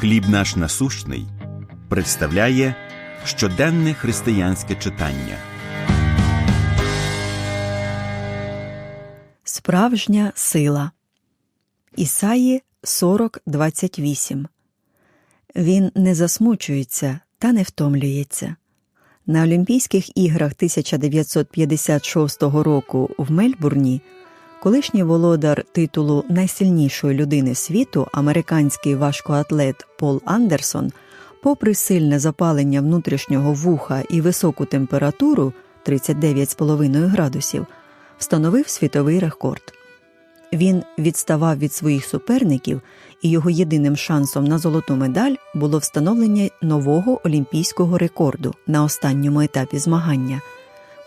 Хліб наш насущний представляє щоденне християнське читання. Справжня сила. Ісаї 40.28 Він не засмучується та не втомлюється. На Олімпійських іграх 1956 року в Мельбурні колишній володар титулу найсильнішої людини світу, американський важкоатлет Пол Андерсон, попри сильне запалення внутрішнього вуха і високу температуру 39,5 градусів, встановив світовий рекорд. Він відставав від своїх суперників, і його єдиним шансом на золоту медаль було встановлення нового олімпійського рекорду на останньому етапі змагання.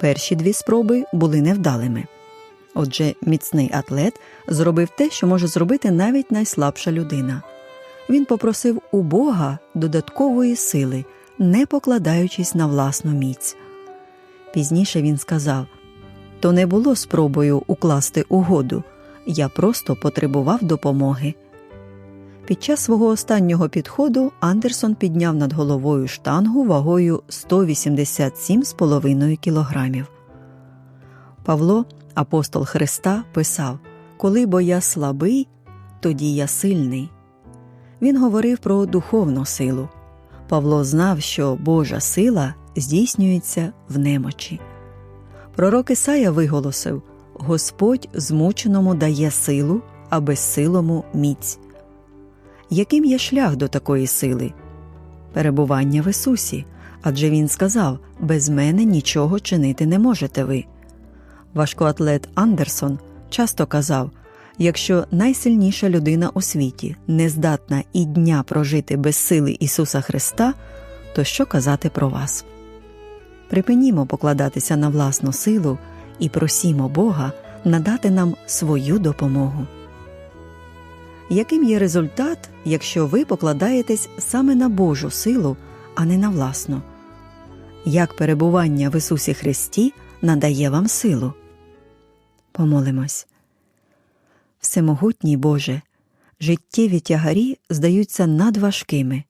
Перші дві спроби були невдалими. Отже, міцний атлет зробив те, що може зробити навіть найслабша людина. Він попросив у Бога додаткової сили, не покладаючись на власну міць. Пізніше він сказав то не було спробою укласти угоду, я просто потребував допомоги. Під час свого останнього підходу Андерсон підняв над головою штангу вагою 187,5 кілограмів. Павло, апостол Христа, писав Коли бо я слабий, тоді я сильний. Він говорив про духовну силу. Павло знав, що Божа сила здійснюється в немочі. Пророк Ісая виголосив Господь змученому дає силу, а безсилому міць. Яким є шлях до такої сили? Перебування в Ісусі, адже Він сказав без мене нічого чинити не можете ви. Важкоатлет Андерсон часто казав якщо найсильніша людина у світі не здатна і дня прожити без сили Ісуса Христа, то що казати про вас? Припинімо покладатися на власну силу і просімо Бога надати нам свою допомогу. Яким є результат, якщо ви покладаєтесь саме на Божу силу, а не на власну? Як перебування в Ісусі Христі надає вам силу? Помолимось. Всемогутній Боже, життєві тягарі здаються надважкими,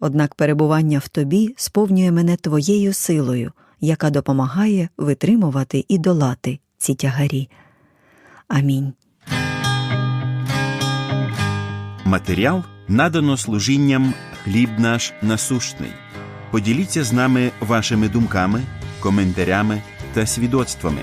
однак перебування в Тобі сповнює мене Твоєю силою, яка допомагає витримувати і долати ці тягарі. Амінь. Матеріал надано служінням Хліб наш насущний. Поділіться з нами вашими думками, коментарями та свідоцтвами